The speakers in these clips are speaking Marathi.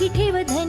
पाठी ठेव धैर्य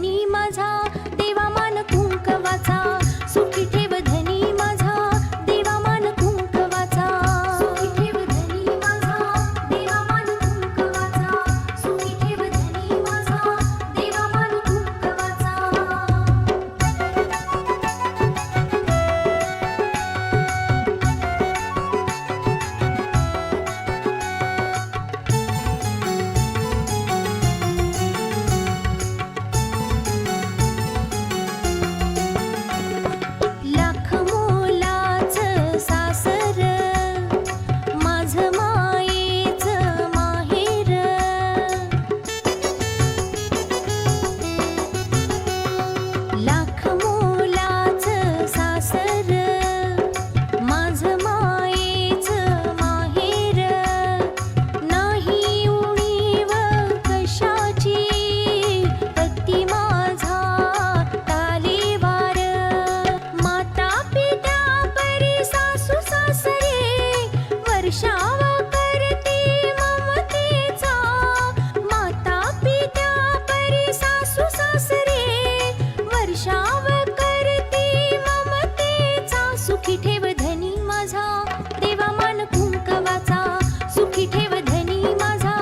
सुखी ठेव धनी माझा. देवा मान कुंकवाचा. सुखी ठेव धनी माझा.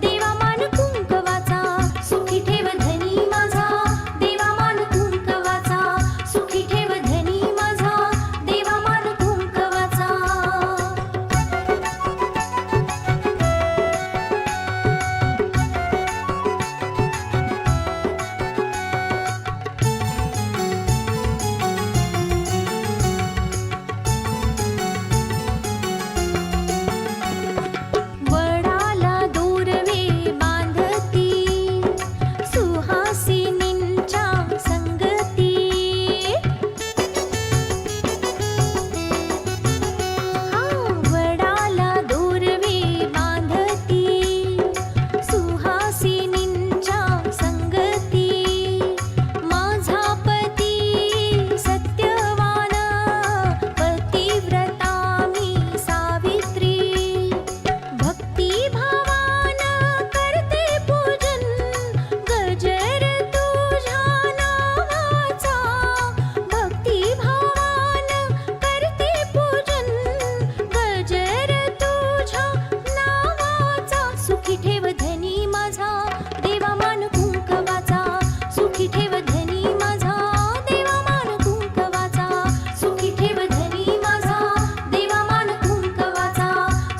देवा मान कुंकवाचा. सुखी ठेव धनी माझा.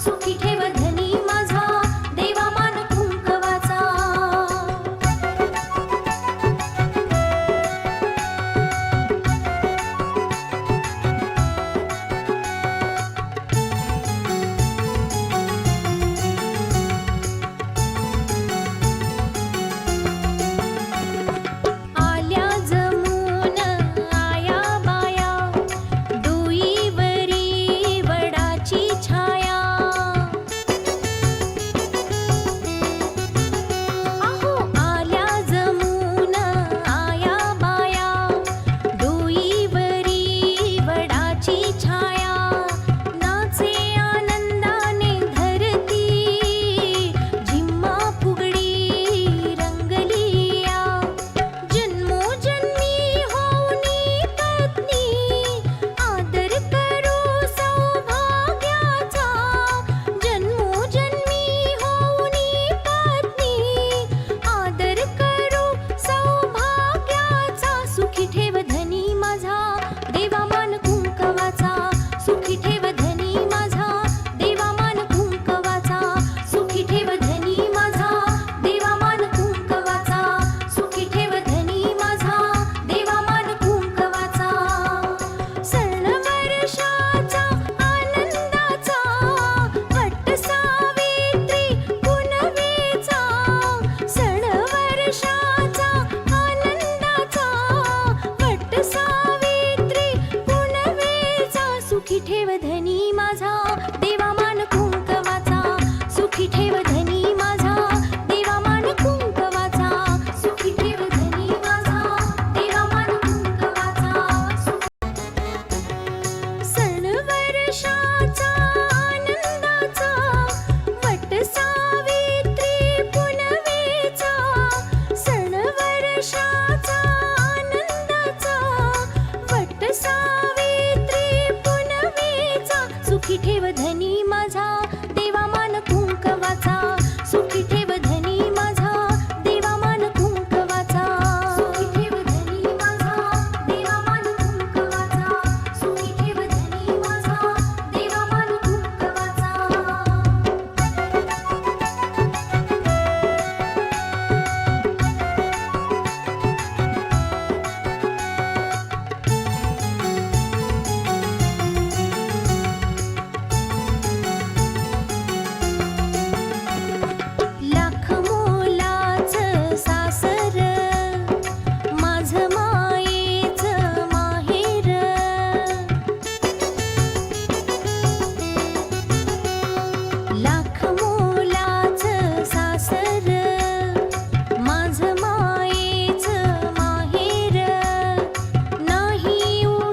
Suki.